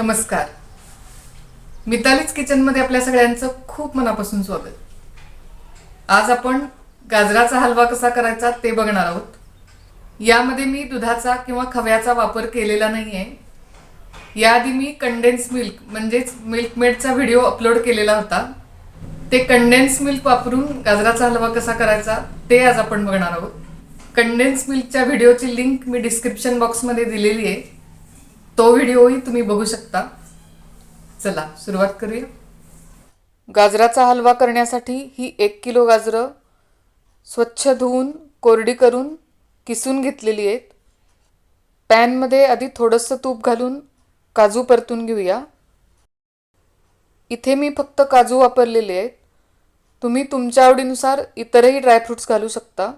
नमस्कार. मितालीच किचनमध्ये आपल्या सगळ्यांचं खूप मनापासून स्वागत. आज आपण गाजराचा हलवा कसा करायचा ते बघणार आहोत. यामध्ये मी दुधाचा किंवा खव्याचा वापर केलेला नाही आहे याआधी मी कंडेन्स मिल्क म्हणजेच मिल्कमेडचा व्हिडिओ अपलोड केलेला होता. ते कंडेन्स मिल्क वापरून गाजराचा हलवा कसा करायचा ते आज आपण बघणार आहोत. कंडेन्स मिल्कच्या व्हिडिओची लिंक मी डिस्क्रिप्शन बॉक्समध्ये दिलेली आहे. तो व्हिडिओही तुम्ही बघू शकता. चला सुरुवात करूया. गाजराचा हलवा करण्यासाठी ही एक किलो गाजरं स्वच्छ धुवून कोरडी करून किसून घेतलेली आहेत. पॅनमध्ये आधी थोडंसं तूप घालून काजू परतून घेऊया. इथे मी फक्त काजू वापरलेले आहेत. तुम्ही तुमच्या आवडीनुसार इतरही ड्रायफ्रुट्स घालू शकता.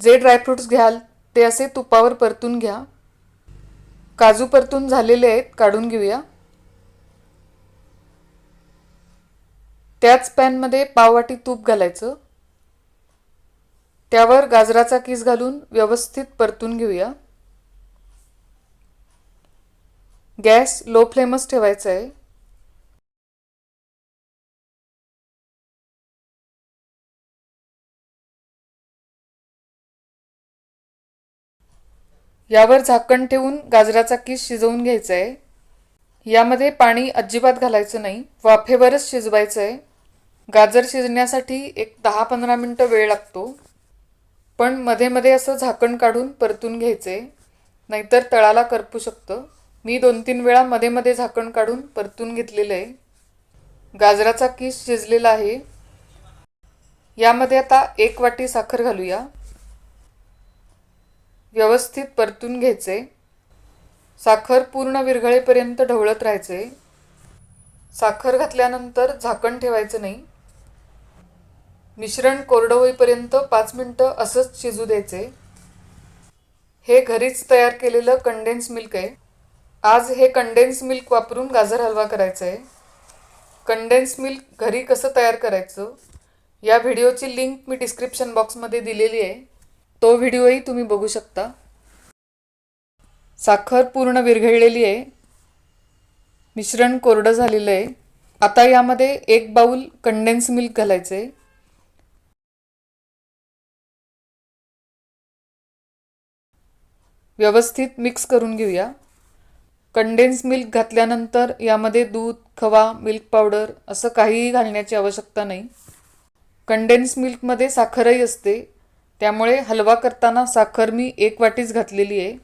जे ड्रायफ्रुट्स घ्याल ते असे तुपावर परतून घ्या. काजू परतून झालेले आहेत काढून घेऊया. त्याच पॅनमध्ये पाववाटी तूप घालायचं. त्यावर गाजराचा किस घालून व्यवस्थित परतून घेऊया. गॅस लो फ्लेमच ठेवायचा आहे. यावर झाकण ठेवून गाजराचा किस शिजवून घ्यायचा आहे यामध्ये पाणी अजिबात घालायचं नाही वाफेवरच शिजवायचं आहे गाजर शिजण्यासाठी एक दहा पंधरा मिनटं वेळ लागतो. पण मध्ये मध्ये असं झाकण काढून परतून घ्यायचं आहे नाहीतर तळाला करपू शकतं. मी दोन तीन वेळा मध्ये मध्ये झाकण काढून परतून घेतलेलं आहे गाजराचा किस शिजलेला आहे. यामध्ये आता एक वाटी साखर घालूया. व्यवस्थित परतून घ्यायचे. साखर पूर्ण विरघळेपर्यंत ढवळत राहायचे. साखर घातल्यानंतर झाकण ठेवायचं नाही. मिश्रण कोरडं होईपर्यंत पाच मिनटं असंच शिजू द्यायचे. हे घरीच तयार केलेलं कंडेन्स मिल्क आहे. आज हे कंडेन्स मिल्क वापरून गाजर हलवा करायचा आहे कंडेन्स मिल्क घरी कसं तयार करायचं? या व्हिडिओची लिंक मी डिस्क्रिप्शन बॉक्समध्ये दिलेली आहे. तो व्हिडिओही तुम्ही बघू शकता. साखर पूर्ण विरघळलेली आहे. मिश्रण कोरडं झालेलं आहे. आता यामध्ये एक बाऊल कंडेन्स मिल्क घालायचे व्यवस्थित मिक्स करून घेऊया. कंडेन्स मिल्क घातल्यानंतर यामध्ये दूध खवा मिल्क पावडर असं काहीही घालण्याची आवश्यकता नाही. कंडेन्स मिल्कमध्ये साखरही असते. त्यामुळे हलवा करताना साखर मी एक वाटीच घातलेली आहे.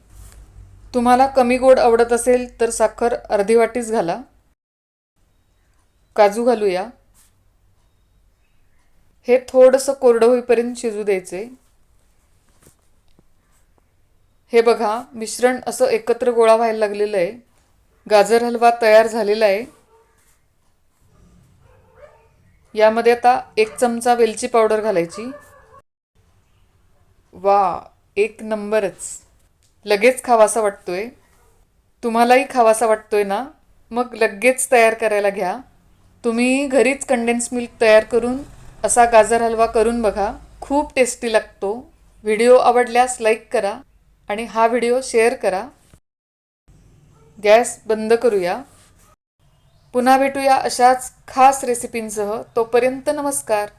तुम्हाला कमी गोड आवडत असेल तर साखर अर्धी वाटीच घाला. काजू घालूया. हे थोडंसं कोरडं होईपर्यंत शिजू द्यायचे. हे बघा मिश्रण असं एकत्र गोळा व्हायला लागलेलं आहे. गाजर हलवा तयार झालेला आहे. यामध्ये आता एक चमचा वेलची पावडर घालायची. वा एक नंबरच. लगेच खावासा वाटतोय. तुम्हालाही खावासा वाटतोय ना? मग लगेच तयार करायला घ्या. तुम्ही घरीच कंडेन्स मिल्क तयार करून असा गाजर हलवा करून बघा. खूप टेस्टी लागतो. व्हिडिओ आवडल्यास लाईक करा आणि हा व्हिडिओ शेअर करा. गॅस बंद करूया. पुन्हा भेटूया अशाच खास रेसिपींसह तोपर्यंत नमस्कार.